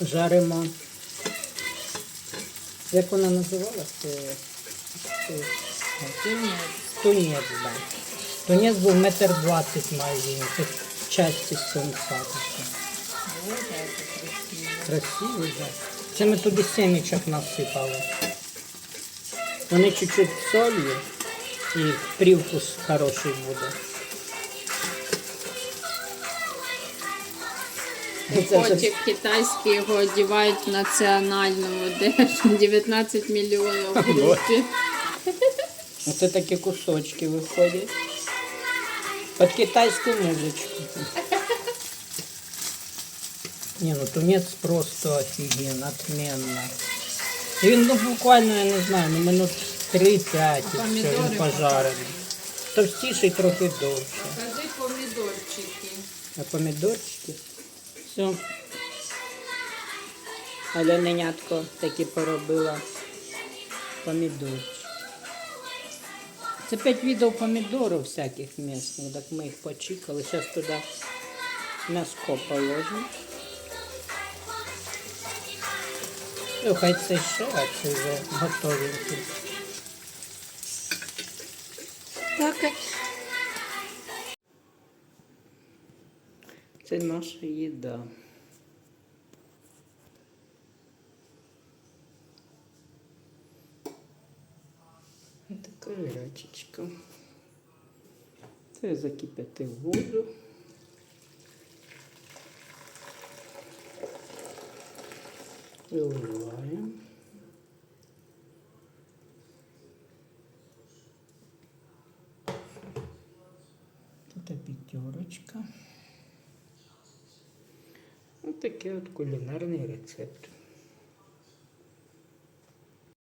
жаримо. Як вона називалася? Тунець. Тунець, да. Тунець був метр двадцять майже, тут часті це красиво. Красивий, да. Це ми туди семічок насипали. Вони чуть-чуть солью і привкус хороший буде. Котик китайський його одягають в національну одежу. 19 мільйонів гривень. Оце такі кусочки виходять. Під китайську музичку. Ні, ну тунець просто офігенно, отменно. І Він ну, буквально, я не знаю, ну минут 3-5 і все, він пожарений. Товстіший трохи довше. Покажи помідорчики. А помідорчики? Все. Альоненятко таки поробила помідорчики. Це п'ять видів помідорів всяких місних, так ми їх почикали. Зараз туди м'яско положимо. Хай це ще, це вже готовенький. Так. Це наша їда. Така гречечка. Це закип'ятив воду. Виливаємо. Тут пятерочка. Такий от кулінарний рецепт.